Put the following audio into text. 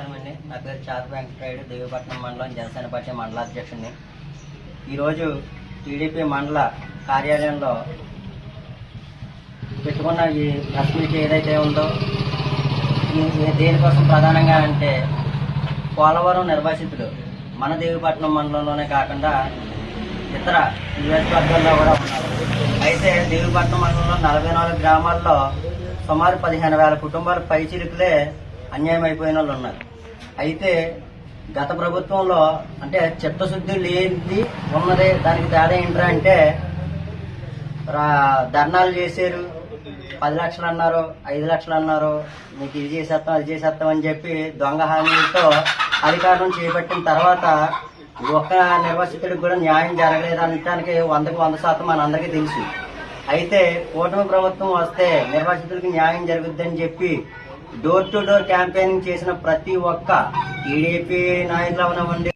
నమస్కారం అండి నా పేరు చాప వెంకటరాయుడు దేవీపట్నం మండలం జనసేన పార్టీ మండల అధ్యక్షుడిని. ఈరోజు టీడీపీ మండల కార్యాలయంలో పెట్టుకున్న ఈ ప్రెస్ మీట్ ఏదైతే ఉందో దేనికోసం ప్రధానంగా అంటే పోలవరం నిర్వాసితులు మన దేవీపట్నం మండలంలోనే కాకుండా ఇతర నియోజకవర్గాల్లో కూడా ఉన్నారు. అయితే దేవీపట్నం మండలంలో నలభై నాలుగు గ్రామాల్లో సుమారు పదిహేను వేల కుటుంబాల పైచిలుకులే అన్యాయం అయిపోయిన వాళ్ళు ఉన్నారు. అయితే గత ప్రభుత్వంలో అంటే చిత్తశుద్ధి లేనిది ఉన్నది దానికి తేడా ఏంట్రా అంటే రా- ధర్నాలు చేశారు. పది లక్షలు అన్నారు ఐదు లక్షలు అన్నారు. మీకు ఇది చేసేస్తాం అది చేసేస్తాం అని చెప్పి దొంగ హామీలతో అధికారం చేపట్టిన తర్వాత ఒక్క నిర్వాసితుడికి కూడా న్యాయం జరగలేదు అనటానికి వందకు వంద శాతం మనందరికీ తెలుసు. అయితే కూటమి ప్రభుత్వం వస్తే నిర్వాసితులకు న్యాయం జరుగుద్దని చెప్పి డోర్ టు డోర్ క్యాంపెయినింగ్ చేసిన ప్రతి ఒక్క టీడీపీ నాయకులు అవనివ్వండి.